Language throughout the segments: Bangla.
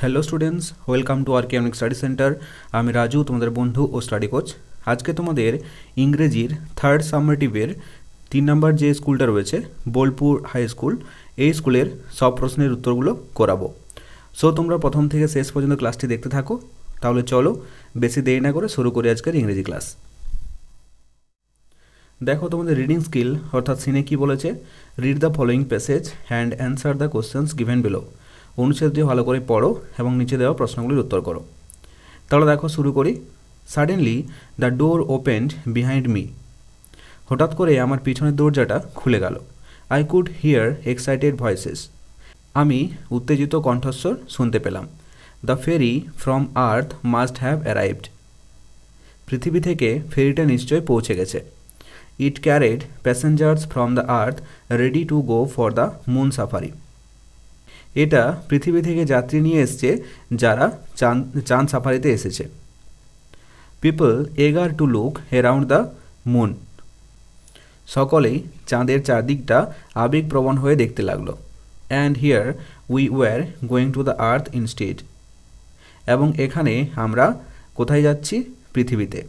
হ্যালো স্টুডেন্টস ওয়েলকাম টু আর কেমনিক স্টাডি সেন্টার আমি রাজু, তোমাদের বন্ধু ও স্টাডি কোচ আজকে তোমাদের ইংরেজির থার্ড সামারেটিভের তিন নম্বর যে স্কুলটা রয়েছে, বোলপুর হাই স্কুল এই স্কুলের সব প্রশ্নের উত্তরগুলো করাবো। সো তোমরা প্রথম থেকে শেষ পর্যন্ত ক্লাসটি দেখতে থাকো। তাহলে চলো, বেশি দেরি না করে শুরু করি আজকের ইংরেজি ক্লাস দেখো তোমাদের রিডিং স্কিল অর্থাৎ সিনে কি বলেছে? Read the following passage and answer the questions given below অনুচ্ছেদটি ভালো করে পড়ো এবং নিচে দেওয়া প্রশ্নগুলির উত্তর করো। তাহলে দেখো, শুরু করি। Suddenly the door opened behind me হঠাৎ করে আমার পিছনের দরজাটা খুলে গেল। I could hear excited voices আমি উত্তেজিত কণ্ঠস্বর শুনতে পেলাম। The ferry from earth must have arrived পৃথিবী থেকে ফেরিটা নিশ্চয় পৌঁছে গেছে। It carried passengers from the earth ready to go for the moon safari এটা পৃথিবী থেকে যাত্রী নিয়ে এসছে যারা চাঁদ চাঁদ সাফারিতে এসেছে। People eager to look around the moon সকলেই চাঁদের চারদিকটা আবেগপ্রবণ হয়ে দেখতে লাগল। And here we were going to the earth instead এবং এখানে আমরা কোথায় যাচ্ছি? পৃথিবীতে।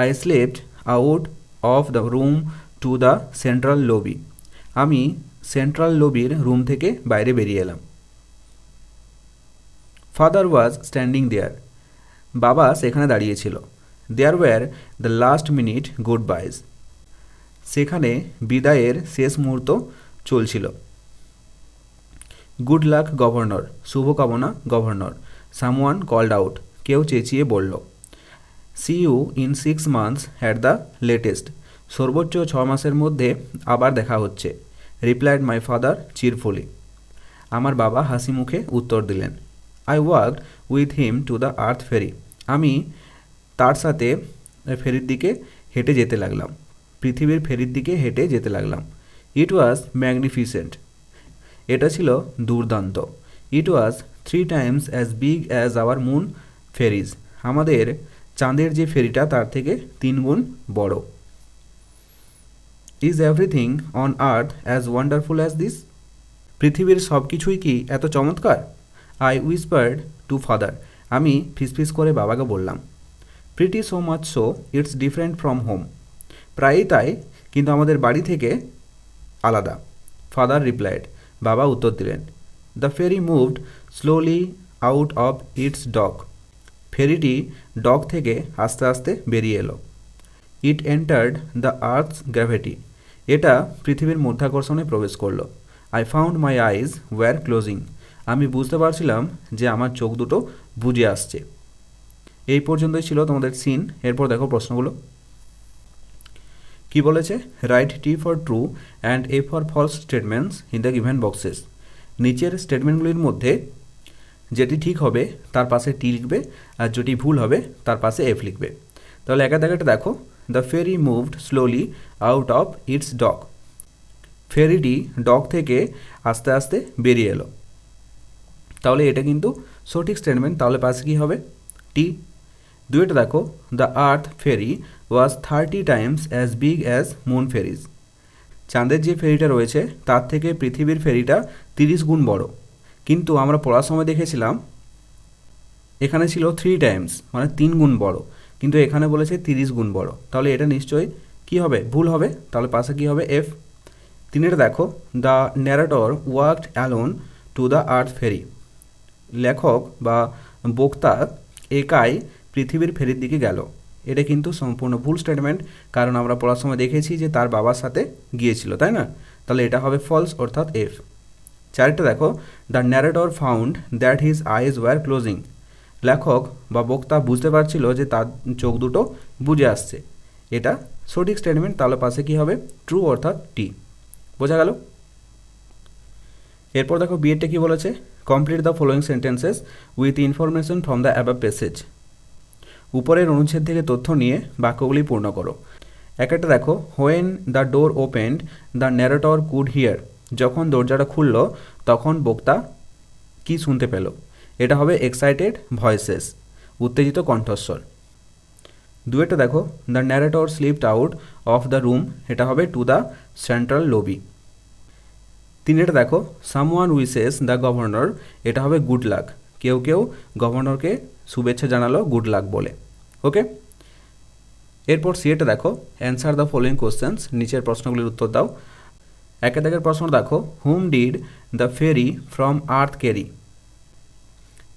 I slipped out of the room to the central lobby আমি সেন্ট্রাল লবির রুম থেকে বাইরে বেরিয়ে এলাম। ফাদার ওয়াজ স্ট্যান্ডিং দেয়ার বাবা সেখানে দাঁড়িয়েছিল। There were the last minute goodbyes সেখানে বিদায়ের শেষ মুহূর্ত চলছিল। গুড লাক গভর্নর শুভকামনা গভর্নর সামওয়ান কল্ড আউট কেউ চেঁচিয়ে বলল। See you in six months at the latest সর্বোচ্চ ছ মাসের মধ্যে আবার দেখা হচ্ছে। রিপ্লাইড মাই ফাদার চিরফুলি আমার বাবা হাসি মুখে উত্তর দিলেন I worked with him to the earth ferry আমি তার সাথে ফেরির দিকে হেঁটে যেতে লাগলাম, পৃথিবীর ফেরির দিকে হেঁটে যেতে লাগলাম। ইট ওয়াজ ম্যাগনিফিসেন্ট এটা ছিল দুর্দান্ত। It was three times as big as our moon ferries আমাদের চাঁদের যে ফেরিটা, তার থেকে তিন গুণ বড়। Is everything on earth as wonderful as this পৃথিবীর সব কিছুই কি এত চমৎকার? আই উইসপার্ড টু ফাদার আমি ফিসফিস করে বাবাকে বললাম pretty so much so it's different from home প্রায়ই তাই, কিন্তু আমাদের বাড়ি থেকে আলাদা। ফাদার রিপ্লাইড বাবা উত্তর দিলেন the ferry moved slowly out of its dock ফেরিটি dock থেকে আস্তে আস্তে বেরিয়ে এলো। It entered the earth's gravity এটা পৃথিবীর মধ্যাকর্ষণে প্রবেশ করল। I found my eyes were closing আমি বুঝতে পারছিলাম যে আমার চোখ দুটো বুঝে আসছে। এই পর্যন্তই ছিল তোমাদের সিন এরপর দেখো প্রশ্নগুলো। কি বলেছে? Write T for true and A for false statements in the given boxes নিচের স্টেটমেন্টগুলির মধ্যে যেটি ঠিক হবে, তার পাশে টি লিখবে আর যেটি ভুল হবে, তার পাশে এফ লিখবে। তাহলে একা দেখাটা দেখো। The ferry moved slowly out of its dock ফেরিটি dock থেকে আস্তে আস্তে বেরিয়ে এলো। তাহলে এটা কিন্তু সঠিক স্টেটমেন্ট তাহলে পাশে কী হবে? টি দুইটা দেখো the earth ferry was thirty times as big as moon ferries চাঁদের যে ফেরিটা রয়েছে, তার থেকে পৃথিবীর ফেরিটা তিরিশ গুণ বড়। কিন্তু আমরা পড়ার সময় দেখেছিলাম, এখানে ছিল থ্রি টাইমস মানে তিন গুণ বড়। কিন্তু এখানে বলেছে তিরিশ গুণ বড়। তাহলে এটা নিশ্চয়ই কী হবে? ভুল হবে। তাহলে পাশে কী হবে? এফ তিনটা দেখো the narrator worked alone to the earth ferry লেখক বা বক্তা একাই পৃথিবীর ফেরির দিকে গেল। এটা কিন্তু সম্পূর্ণ ভুল স্টেটমেন্ট কারণ আমরা পড়ার সময় দেখেছি যে তার বাবার সাথে গিয়েছিল, তাই না? তাহলে এটা হবে ফলস অর্থাৎ এফ চারটা দেখো the narrator found that his eyes were closing লেখক বা বক্তা বুঝতে পারছিল যে তার চোখ দুটো বুঝে আসছে। এটা সঠিক স্টেটমেন্ট তাহলে পাশে কী হবে? ট্রু অর্থাৎ টি বোঝা গেল? এরপর দেখো বিএডটা কী বলেছে? Complete the following sentences with information from the above passage উপরের অনুচ্ছেদ থেকে তথ্য নিয়ে বাক্যগুলি পূর্ণ করো। এক একটা দেখো when the door opened the narrator could hear যখন দরজাটা খুলল, তখন বক্তা কি শুনতে পেল? এটা হবে এক্সাইটেড ভয়েসেস উত্তেজিত কণ্ঠস্বর। দুয়েটা দেখো the narrator slipped out of the room এটা হবে টু দ্য সেন্ট্রাল লবি তিনেটা দেখো সামওয়ান উইসেস দ্য গভর্নর এটা হবে গুড লাক কেউ কেউ গভর্নরকে শুভেচ্ছা জানালো গুড লাক বলে ওকে এরপর সিএটা দেখো অ্যান্সার দ্য ফলোয়িং কোশ্চেন্স নিচের প্রশ্নগুলির উত্তর দাও। একে দেখের প্রশ্ন দেখো whom did the ferry from earth carry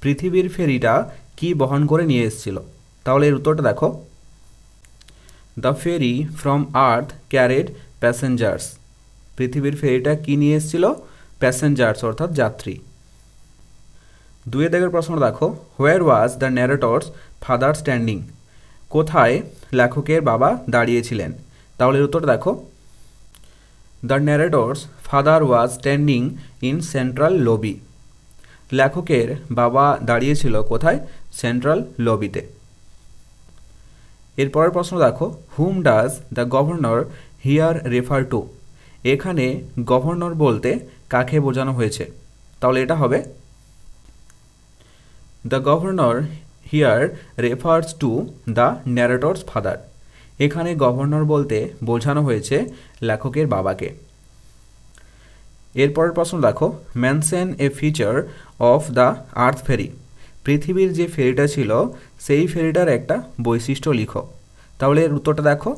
পৃথিবীর ফেরিটা কি বহন করে নিয়ে এসেছিল? তাহলে এর উত্তরটা দেখো। The ferry from earth carried passengers পৃথিবীর ফেরিটা কি নিয়ে এসেছিল? প্যাসেঞ্জার্স অর্থাৎ যাত্রী। দুয়ে দাগের প্রশ্ন দেখো। Where was the narrator's father standing কোথায় লেখকের বাবা দাঁড়িয়েছিলেন? তাহলে এর উত্তর দেখো। The narrator's father was standing in central lobby লেখকের বাবা দাঁড়িয়েছিল কোথায়? সেন্ট্রাল লবিতে। এরপরের প্রশ্ন দেখো। Whom does the governor here refer to? এখানে গভর্নর বলতে কাকে বোঝানো হয়েছে? তাহলে এটা হবে the governor here refers to the narrator's father. এখানে গভর্নর বলতে বোঝানো হয়েছে লেখকের বাবাকে। এরপরের প্রশ্ন দেখো mention a feature of the earth ferry পৃথিবীর যে ফেরিটা ছিল, সেই ফেরিটার একটা বৈশিষ্ট্য লিখো। তাহলে এর উত্তরটা দেখো।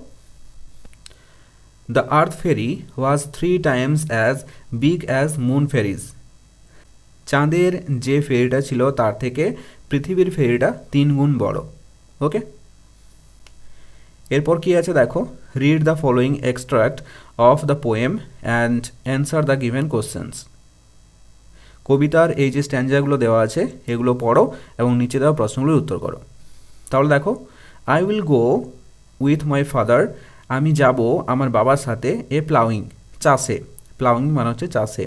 The earth ferry was three times as big as moon ferries চাঁদের যে ফেরিটা ছিল, তার থেকে পৃথিবীর ফেরিটা তিন গুণ বড়। ওকে এরপর কি আছে দেখো? Read the following extract of the poem and answer the given questions কবিতার এই যে স্ট্যান্ডাগুলো দেওয়া আছে, এগুলো পড়ো এবং নিচে দেওয়া প্রশ্নগুলোর উত্তর করো। তাহলে দেখো I will go with my father আমি যাব আমার বাবার সাথে এ প্লাউইং চাষে। প্লাউইং মানে হচ্ছে চাষে।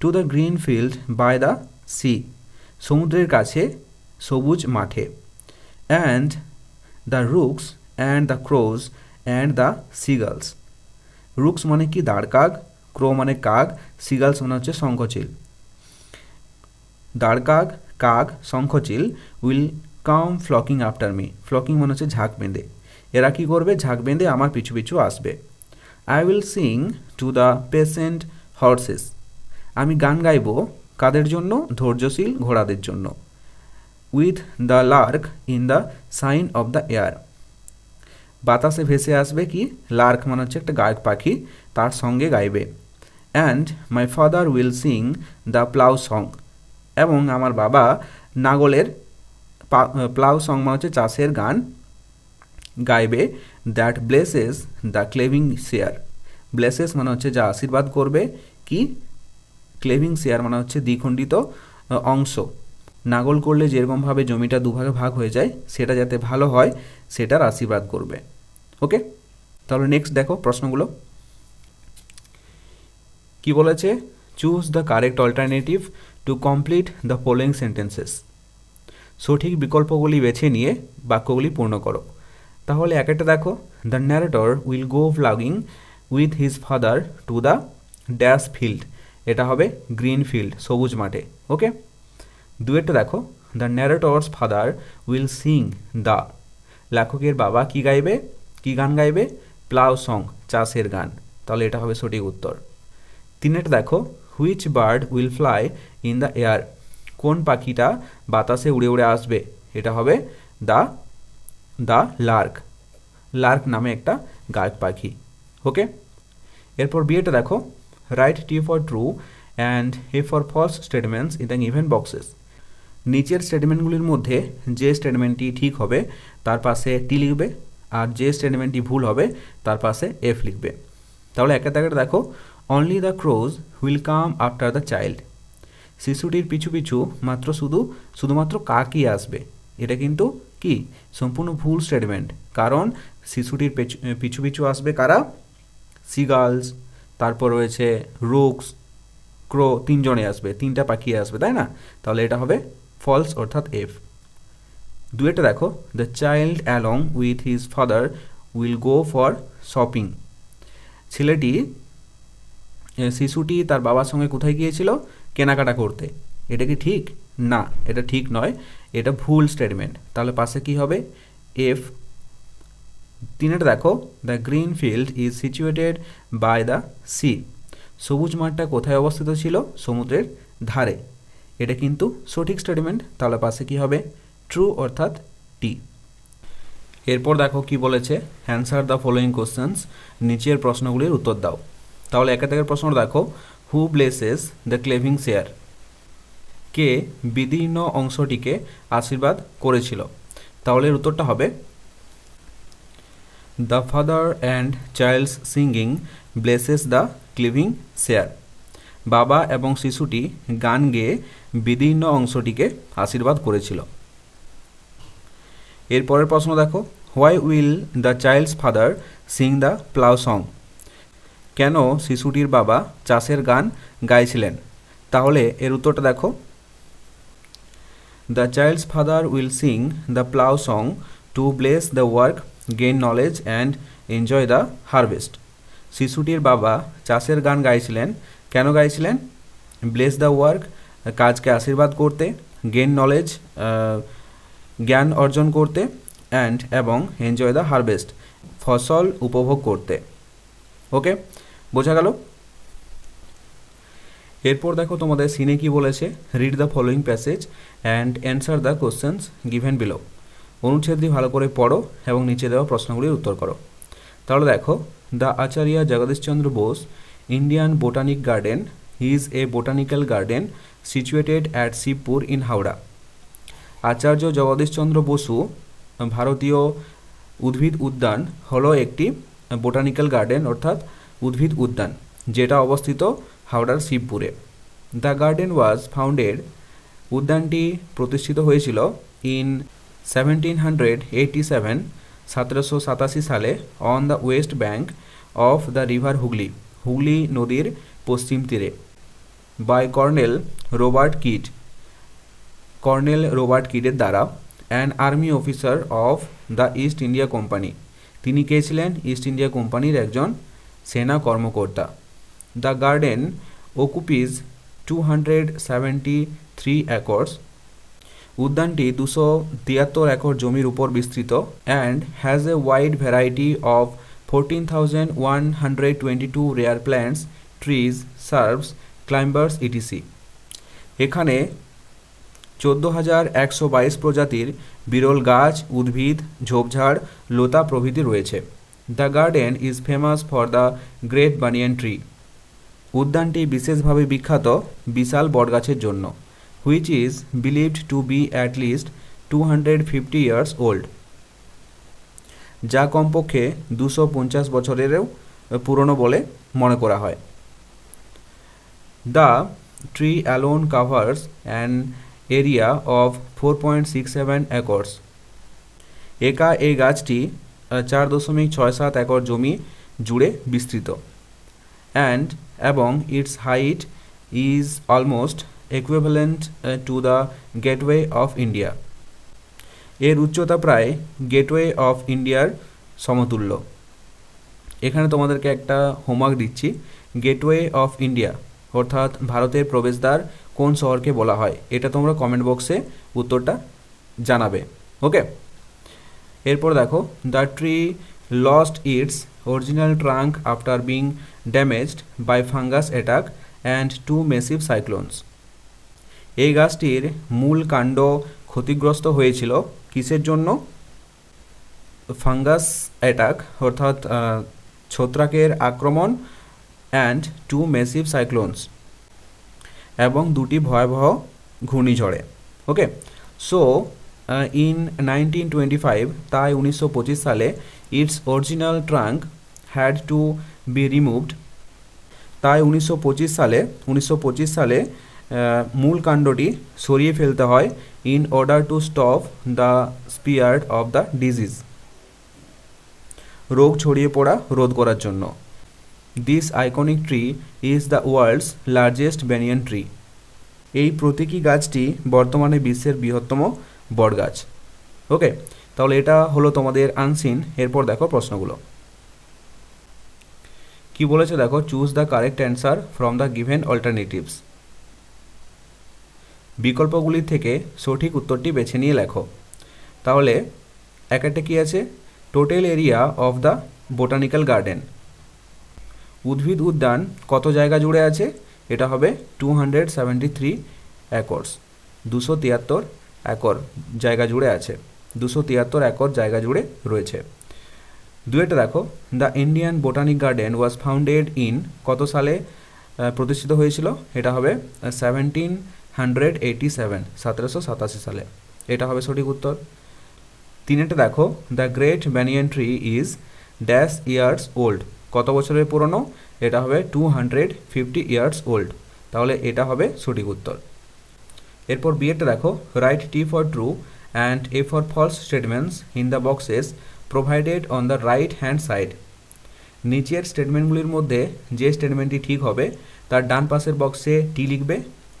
To the green field by the sea সমুদ্রের কাছে সবুজ মাঠে। And the rooks and the crows and the seagulls rooks মানে কি? দাঁড়কাক ক্রো মানে কাক, সিগালস মানে হচ্ছে শঙ্খচিল। দাঁড়কাক কাক কাক, Shankhachil will come flocking after me. Flocking মানে হচ্ছে ঝাঁক বেঁধে। এরা কী করবে? ঝাঁক বেঁধে আমার পিছু পিছু আসবে। I will sing to the patient horses. আমি গান গাইব কাদের জন্য? ধৈর্যশীল ঘোড়াদের জন্য। With the lark in the shine of the air. বাতাসে ভেসে আসবে কি? লার্ক মানে হচ্ছে একটা গায়ক পাখি, তার সঙ্গে গাইবে। And my father will sing the plough song এবং আমার বাবা নাগলের প্লাউ সং মানে হচ্ছে চাষের গান গাইবে। That blesses the cleaving share blesses মানে হচ্ছে যা আশীর্বাদ করবে। কি? ক্লেভিং শেয়ার মানে হচ্ছে দ্বিখণ্ডিত অংশ। নাগল করলে যেরকমভাবে জমিটা দুভাগে ভাগ হয়ে যায়, সেটা যাতে ভালো হয়, সেটার আশীর্বাদ করবে। ওকে? তাহলে নেক্সট দেখো প্রশ্নগুলো। কি বলেছে? Choose the correct alternative to complete the following sentences সঠিক বিকল্পগুলি বেছে নিয়ে বাক্যগুলি পূর্ণ করো। তাহলে এক একটা দেখো। The narrator will go flagging with his father to the dash field এটা হবে গ্রিন ফিল্ড সবুজ মাঠে। ওকে? দুয়েরটা দেখো। The narrator's father will sing the লেখকের বাবা কি গাইবে? কি গান গাইবে? প্লাউ সং চাষের গান। তাহলে এটা হবে সঠিক উত্তর। তিনেরটা দেখো। Which bird will fly in the air কোন পাখিটা বাতাসে উড়ে উড়ে আসবে? এটা হবে দ্য দ্য লার্ক লার্ক নামে একটা গায়ক পাখি। ওকে এরপর বিয়েটা দেখো। Write T for true and A for false statements in the even boxes নিচের স্টেটমেন্টগুলির মধ্যে যে স্টেটমেন্টটি ঠিক হবে, তার পাশে টি লিখবে আর যে স্টেটমেন্টটি ভুল হবে, তার পাশে এফ লিখবে। তাহলে একে তাকে দেখো only the crows will come after the child শিশুটির পিছু পিছু মাত্র শুধু, শুধুমাত্র কাকই আসবে। এটা কিন্তু কি? সম্পূর্ণ ভুল স্টেটমেন্ট কারণ শিশুটির পিছু পিছু আসবে কারা? সিগালস তারপর রয়েছে রোকস ক্রো তিনজনে আসবে, তিনটা পাখি আসবে, তাই না? তাহলে এটা হবে ফলস অর্থাৎ এফ দুয়েটা দেখো the child along with his father will go for shopping ছেলেটি শিশুটি তার বাবার সঙ্গে কোথায় গিয়েছিল? কেনাকাটা করতে। এটা কি ঠিক? না, এটা ঠিক নয়। এটা ভুল স্টেটমেন্ট তাহলে পাশে কি হবে? এফ তিনেটা দেখো the green field is situated by the sea সবুজ মাঠটা কোথায় অবস্থিত ছিল? সমুদ্রের ধারে। এটা কিন্তু সঠিক স্টেটমেন্ট তাহলে পাশে কি হবে? ট্রু অর্থাৎ টি এরপর দেখো কি বলেছে? অ্যান্সার দ্য ফলোয়িং কোশ্চেন্স নিচের প্রশ্নগুলির উত্তর দাও। তাহলে একে থেকে প্রশ্ন দেখো। হু ব্লেসেস দ্য ক্লেভিং শেয়ার কে বিদীর্ণ অংশটিকে আশীর্বাদ করেছিল? তাহলে এর উত্তরটা হবে the father and child's singing blesses the cleaving share বাবা এবং শিশুটি গান গেয়ে বিদীর্ণ অংশটিকে আশীর্বাদ করেছিল। এরপরের প্রশ্ন দেখো why will the child's father sing the plough song কেন শিশুটির বাবা চাষের গান গাইছিলেন? তাহলে এর উত্তরটা দেখো the child's father will sing the plough song to bless the work gain knowledge and enjoy the harvest শিশুটির বাবা চাষের গান গাইছিলেন, কেন গাইছিলেন? ব্লেস দ্য ওয়ার্ক কাজকে আশীর্বাদ করতে গেইন নলেজ জ্ঞান অর্জন করতে অ্যান্ড এবং এনজয় দ্য হারভেস্ট ফসল উপভোগ করতে। ওকে বোঝা গেল? এরপর দেখো তোমাদের সিনে কি বলেছে? Read the following passage and answer the questions given below অনুচ্ছেদটি ভালো করে পড়ো এবং নিচে দেওয়া প্রশ্নগুলির উত্তর করো। তাহলে দেখো the Acharya Jagadish Chandra Bose Indian botanic garden is a botanical garden situated at Shibpur in Howrah Acharya Jagadish Chandra Basu, ভারতীয় উদ্ভিদ উদ্যান হলো একটি বোটানিক্যাল গার্ডেন অর্থাৎ উদ্ভিদ উদ্যান, যেটা অবস্থিত হাওড়ার শিবপুরে। দ্য গার্ডেন ওয়াজ ফাউন্ডেড উদ্যানটি প্রতিষ্ঠিত হয়েছিল in seventeen hundred eighty seven সতেরোশো সাতাশি সালে on the west bank of the river Hooghly Hooghly নদীর পশ্চিম তীরে। By colonel Robert Kyd colonel Robert কিডের দ্বারা an army officer of the East India company তিনি কে ছিলেন? ইস্ট ইন্ডিয়া কোম্পানির একজন সেনা কর্মকর্তা। The garden occupies two hundred seventy three acres উদ্যানটি দুশো তিয়াত্তর একর জমির উপর বিস্তৃত and has a wide variety of fourteen thousand one hundred twenty two rare plants trees shrubs climbers etc এখানে চোদ্দ হাজার একশো বাইশ প্রজাতির বিরল গাছ, উদ্ভিদ, ঝোপঝাড়, লতা প্রভৃতি রয়েছে। The garden is famous for the great banyan tree উদ্যানটি বিশেষভাবে বিখ্যাত বিশাল বটগাছের জন্য which is believed to be at least two hundred fifty years old যা কমপক্ষে দুশো পঞ্চাশ বছরেরও পুরনো বলে মনে করা হয়। Covers and area of four point six seven acres একা এই গাছটি চার দশমিক ছয় সাত একর জমি জুড়ে বিস্তৃত। অ্যান্ড এবং its height is almost equivalent to the gateway of India এর উচ্চতা প্রায় গেটওয়ে অফ ইন্ডিয়ার সমতুল্য। এখানে তোমাদেরকে একটা হোমওয়ার্ক দিচ্ছি। গেটওয়ে অফ ইন্ডিয়া অর্থাৎ ভারতের প্রবেশদ্বার কোন শহরকে বলা হয়? এটা তোমরা কমেন্ট বক্সে উত্তরটা জানাবে। ওকে এরপর দেখো the tree lost its original trunk after being damaged by fungus attack and two massive cyclones এই গাছটির মূল কাণ্ড ক্ষতিগ্রস্ত হয়েছিল কিসের জন্য? ফাঙ্গাস অ্যাটাক অর্থাৎ ছত্রাকের আক্রমণ অ্যান্ড টু মেসিভ সাইক্লোনস এবং দুটি ভয়াবহ ঘূর্ণিঝড়ে okay so in nineteen twenty five তাই উনিশশো পঁচিশ সালে its original trunk had to be removed তাই উনিশশো পঁচিশ সালে, উনিশশো পঁচিশ সালে মূল কাণ্ডটি সরিয়ে ফেলতে হয় in order to stop the spread of the disease রোগ ছড়িয়ে পড়া, রোধ করার জন্য। This iconic tree is the world's largest banyan tree এই প্রতীকী গাছটি বর্তমানে বিশ্বের বৃহত্তম বটগাছ। ওকে তাহলে এটা হলো তোমাদের আনসিন এরপর দেখো প্রশ্নগুলো। কি বলেছে দেখো? Choose the correct answer from the given alternatives বিকল্পগুলি থেকে সঠিক উত্তরটি বেছে নিয়ে লেখো। তাহলে এক একটা কী আছে? Total area of the botanical garden উদ্ভিদ উদ্যান কত জায়গা জুড়ে আছে? এটা হবে two hundred seventy three acres দুশো তিয়াত্তর একর জায়গা জুড়ে আছে, দুশো তিয়াত্তর একর জায়গা জুড়ে রয়েছে। দুয়েটা দেখো the Indian botanic garden was founded in কত সালে প্রতিষ্ঠিত হয়েছিল? এটা হবে সেভেন্টিন হান্ড্রেড এইটি সেভেন সতেরোশো সাতাশি সালে। এটা হবে সঠিক উত্তর। তিনেটা দেখো the great banyan tree is dash years old কত বছরের পুরনো? এটা হবে two hundred fifty years old তাহলে এটা হবে সঠিক উত্তর। এরপর বিয়েটা দেখো। Write T for true and A for false statements in the boxes provided on the right hand side নিচের স্টেটমেন্টগুলির মধ্যে যে স্টেটমেন্টটি ঠিক হবে, তার ডান পাশের বক্সে টি লিখবে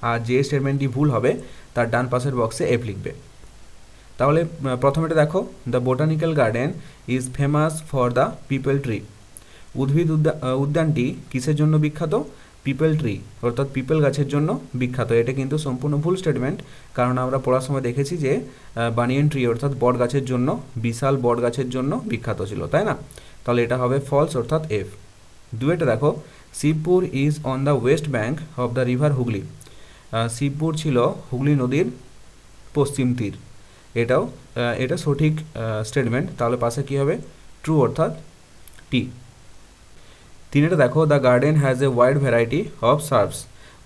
আর যে স্টেটমেন্টটি ভুল হবে, তার ডান পাশের বক্সে এফ লিখবে। তাহলে প্রথমেটা দেখো। The botanical garden is famous for the peepal tree উদ্ভিদ উদ্যা- উদ্যানটি কিসের জন্য বিখ্যাত? পিপল ট্রি, অর্থাৎ পিপল গাছের জন্য বিখ্যাত। এটা কিন্তু সম্পূর্ণ ভুল স্টেটমেন্ট কারণ আমরা পড়ার সময় দেখেছি যে বানিয়ান ট্রি, অর্থাৎ বট গাছের জন্য, বিশাল বট গাছের জন্য বিখ্যাত ছিল, তাই না? তাহলে এটা হবে ফলস অর্থাৎ এফ দুয়েটা দেখো, Shibpur is on the west bank of the river Hooghly Shibpur ছিল হুগলি নদীর পশ্চিম তীর। এটাও এটা সঠিক স্টেটমেন্ট তাহলে পাশে কী হবে? ট্রু অর্থাৎ টি তিনেটা দেখো the garden has a wide variety of shrubs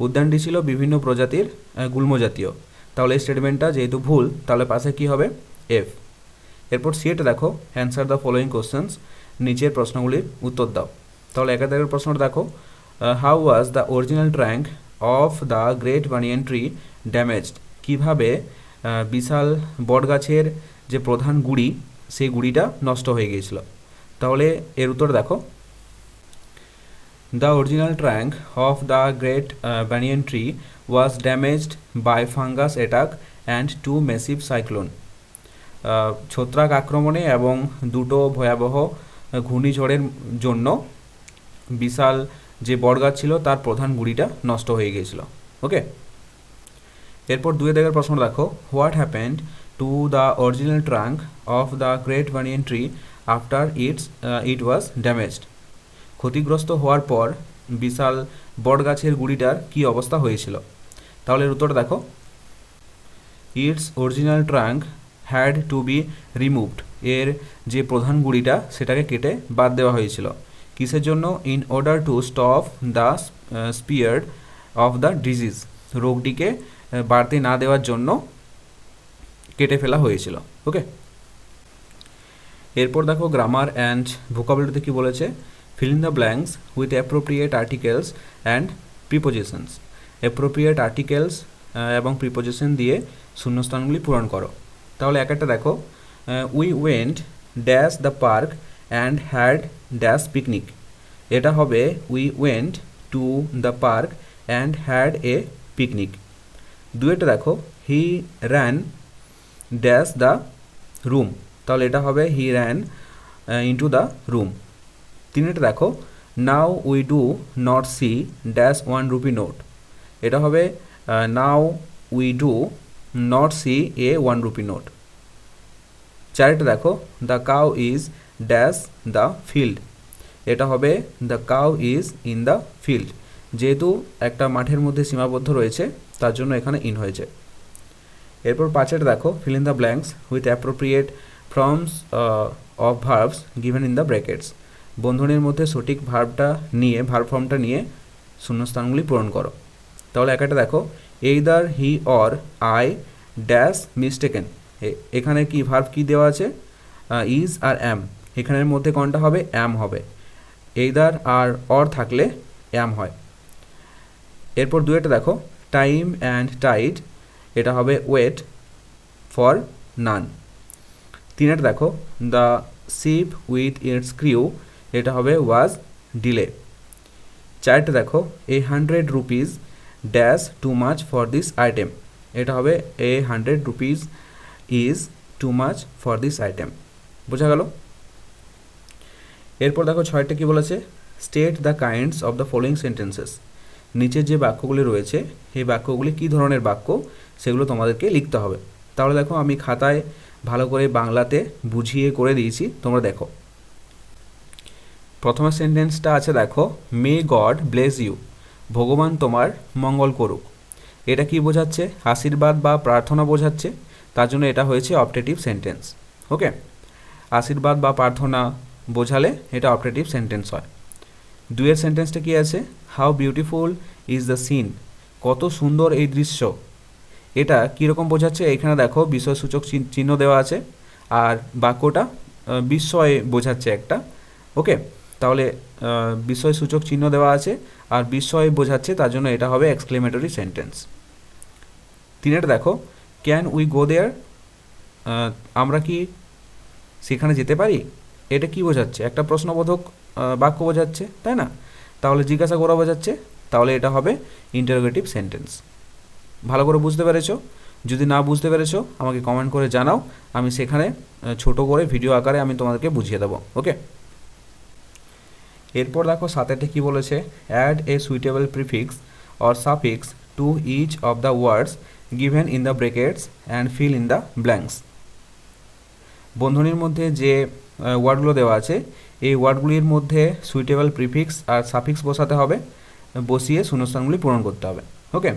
উদ্যানটি ছিল বিভিন্ন প্রজাতির আহ, গুল্ম জাতীয়। তাহলে এই স্টেটমেন্টটা যেহেতু ভুল তাহলে পাশে কী হবে? এফ এরপর সিএটা দেখো অ্যান্সার দ্য ফলোয়িং কোশ্চেন্স নিচের প্রশ্নগুলির উত্তর দাও। তাহলে একাধারের প্রশ্নটা দেখো how was the original trunk of the great banyan tree damaged কীভাবে বিশাল বটগাছের যে প্রধান গুড়ি সেই গুড়িটা নষ্ট হয়ে গিয়েছিল? তাহলে এর উত্তর দেখো The original trunk of the great uh, banyan tree was damaged by fungus attack and two massive cyclone. আহ, ছত্রাক আক্রমণে এবং দুটো ভয়াবহ ঘূর্ণিঝড়ের জন্য বিশাল যে বটগাছ ছিল তার প্রধান গুড়িটা নষ্ট হয়ে গিয়েছিল। ওকে এরপর দুই দেখার প্রশ্ন দেখো what happened to the original trunk of the great banyan tree after its it was damaged ক্ষতিগ্রস্ত হওয়ার পর বিশাল বটগাছের গুড়িটার কী অবস্থা হয়েছিল? তাহলে এর উত্তরটা দেখো। Its original trunk had to be removed এর যে প্রধান গুড়িটা, সেটাকে কেটে বাদ দেওয়া হয়েছিল। কিসের জন্য? In order to stop the spread of the disease রোগটিকে বাড়তে না দেওয়ার জন্য কেটে ফেলা হয়েছিল। ওকে এরপর দেখো গ্রামার অ্যান্ড ভোকাবুলারিতে কী বলেছে? Fill in the blanks with appropriate articles and prepositions. Appropriate articles আহ, এবং প্রিপোজিশন দিয়ে শূন্যস্থানগুলি পূরণ করো। তাহলে এক একটা দেখো। We went dash the park and had dash picnic এটা হবে we went to the park and had a picnic দুয়েটা দেখো। He ran dash the room তাহলে এটা হবে he ran into the room তিনটা দেখো। Now we do not see dash one rupee note এটা হবে now we do not see a one rupee note চারটা দেখো the cow is dash the field এটা হবে the cow is in the field যেহেতু একটা মাঠের মধ্যে সীমাবদ্ধ রয়েছে, তার জন্য এখানে ইন হয়েছে। এরপর পাঁচের দেখো fill in the blanks with appropriate forms of verbs given in the brackets বন্ধনীর মধ্যে সঠিক ভার্বটা নিয়ে ভার্ব ফর্মটা নিয়ে শূন্যস্থানগুলি পূরণ করো। তাহলে একটা দেখো either he or I dash mistaken এখানে কি ভার্ব কি দেওয়া আছে? ইজ আর অ্যাম এখানের মধ্যে কোনটা হবে? অ্যাম হবে। এইদার আর অর থাকলে অ্যাম হয়। এরপর দুয়েটা দেখো টাইম অ্যান্ড টাইড এটা হবে ওয়েট ফর নান তিনেটা দেখো the ship with its crew এটা হবে ওয়াজ ডিলে চারটা দেখো a hundred rupees dash too much for this item এটা হবে a hundred rupees is too much for this item বোঝা গেল? এরপর দেখো ছয়টা কি বলেছে? State the kinds of the following sentences নিচের যে বাক্যগুলি রয়েছে, এই বাক্যগুলি কী ধরনের বাক্য? সেগুলো তোমাদেরকে লিখতে হবে। তাহলে দেখো আমি খাতায় ভালো করে বাংলাতে বুঝিয়ে করে দিয়েছি, তোমরা দেখো। প্রথমে সেন্টেন্সটা আছে, দেখো মে গড ব্লেস ইউ ভগবান তোমার মঙ্গল করুক। এটা কি বোঝাচ্ছে? আশীর্বাদ বা প্রার্থনা বোঝাচ্ছে। তার জন্য এটা হয়েছে অপটেটিভ সেন্টেন্স ওকে আশীর্বাদ বা প্রার্থনা বোঝালে এটা অপটেটিভ সেন্টেন্স হয়। দুয়ের সেন্টেন্সটা কি আছে? How beautiful is the scene কত সুন্দর এই দৃশ্য। এটা কীরকম বোঝাচ্ছে? এখানে দেখো, বিস্ময়সূচক চিহ্ন- দেওয়া আছে। আর বাক্যটা বিস্ময় বোঝাচ্ছে একটা ওকে তাহলে আহ, বিস্ময়সূচক চিহ্ন দেওয়া আছে আর বিস্ময় বোঝাচ্ছে তার জন্য এটা হবে এক্সক্লেমেটরি সেন্টেন্স তিনের দেখো ক্যান উই গো দেয়ার আমরা কি সেখানে যেতে পারি? এটা কি বোঝাচ্ছে? একটা প্রশ্নবোধক বাক্য বোঝাচ্ছে তাই না? তাহলে জিজ্ঞাসা করা বোঝাচ্ছে তাহলে এটা হবে ইন্টারোগেটিভ সেন্টেন্স ভালো করে বুঝতে পেরেছ? যদি না বুঝতে পেরেছ আমাকে কমেন্ট করে জানাও আমি সেখানে ছোট করে ভিডিও আকারে আমি তোমাদেরকে বুঝিয়ে দেবো ওকে এরপর দেখো সাথেটা কি বলেছে? Add a suitable prefix or suffix to each of the words given in the brackets and fill in the blanks বন্ধনীর মধ্যে যে ওয়ার্ডগুলো দেওয়া আছে, এই ওয়ার্ডগুলির মধ্যে সুইটেবল প্রিফিক্স আর সাফিক্স বসাতে হবে, বসিয়ে শূন্যস্থানগুলি পূরণ করতে হবে ওকে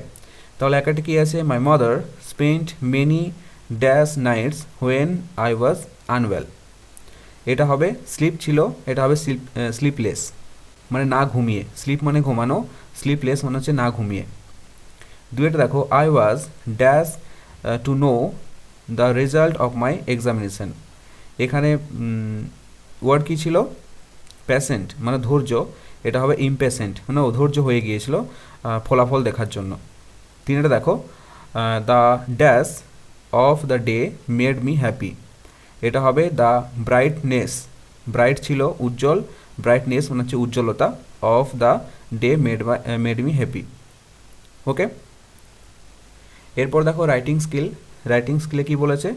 তাহলে একটা কি আছে? My mother spent many dash nights when I was unwell এটা হবে স্লিপ ছিল, এটা হবে স্লিপ স্লিপলেস মানে না ঘুমিয়ে। স্লিপ মানে ঘুমানো স্লিপলেস মানে হচ্ছে না ঘুমিয়ে। দুয়েটা দেখো I was dash to know the result of my examination এখানে ওয়ার্ড কী ছিল? প্যাসেন্ট মানে ধৈর্য। এটা হবে ইমপেসেন্ট মানে অধৈর্য হয়ে গিয়েছিল ফলাফল দেখার জন্য। তিনটা দেখো the dash of the day made me happy এটা হবে দ্য ব্রাইটনেস ব্রাইট ছিল উজ্জ্বল ব্রাইটনেস মানে হচ্ছে উজ্জ্বলতা of the day made by made me happy okay এরপর দেখো রাইটিং স্কিল রাইটিং স্কিলে কি বলেছে?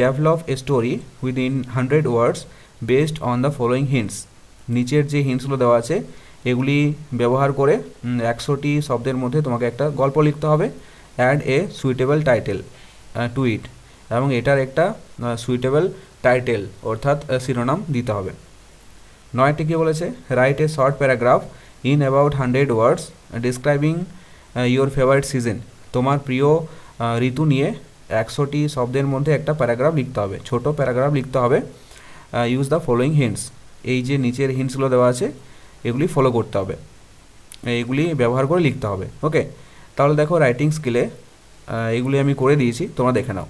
Develop a story within hundred words based on the following hints নিচের যে হিন্টসগুলো দেওয়া আছে, এগুলি ব্যবহার করে একশোটি শব্দের মধ্যে তোমাকে একটা গল্প লিখতে হবে add a suitable title to it এবং এটার একটা সুইটেবল টাইটেল অর্থাৎ শিরোনাম দিতে হবে। নয়টি কী বলেছে? Write a short paragraph in about hundred words describing your favourite season তোমার প্রিয় ঋতু নিয়ে একশোটি শব্দের মধ্যে একটা প্যারাগ্রাফ লিখতে হবে। ছোট প্যারাগ্রাফ লিখতে হবে। ইউজ দ্য ফলোয়িং হিন্টস এই যে নিচের হিন্টসগুলো দেওয়া আছে, এগুলি ফলো করতে হবে। এগুলি ব্যবহার করে লিখতে হবে। ওকে তাহলে দেখো রাইটিং স্কিলে এগুলি আমি করে দিয়েছি। তোমরা দেখে নাও।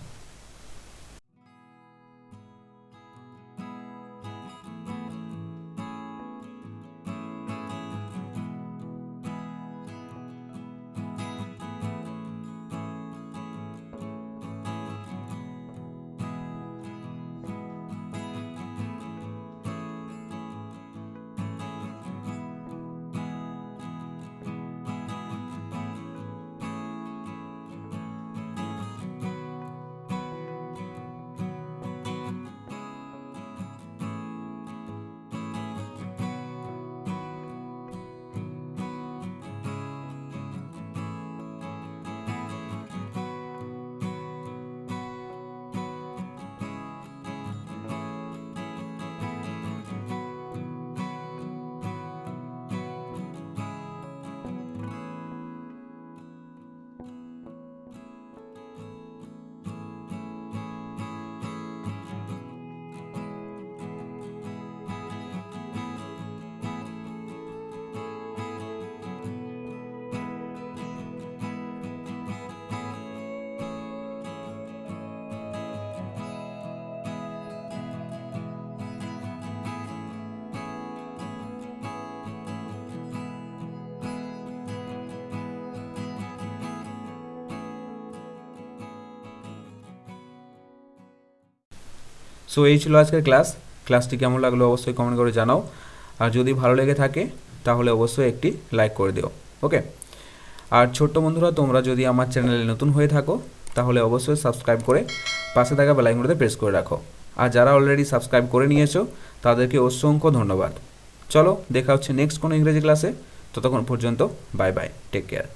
সো এই ছিল আজকের ক্লাস ক্লাসটি কেমন লাগল অবশ্যই কমেন্ট করে জানাও। আর যদি ভালো লেগে থাকে, তাহলে অবশ্যই একটি লাইক করে দিও। ওকে আর ছোট্ট বন্ধুরা, তোমরা যদি আমার চ্যানেলে নতুন হয়ে থাকো, তাহলে অবশ্যই সাবস্ক্রাইব করে পাশে থাকা বেলাইকনটাতে প্রেস করে রাখো। আর যারা অলরেডি সাবস্ক্রাইব করে নিয়েছো, তাদেরকে অসংখ্য ধন্যবাদ। চলো, দেখা হচ্ছে নেক্সট কোনো ইংরেজি ক্লাসে ততক্ষণ পর্যন্ত বাই বাই টেক কেয়ার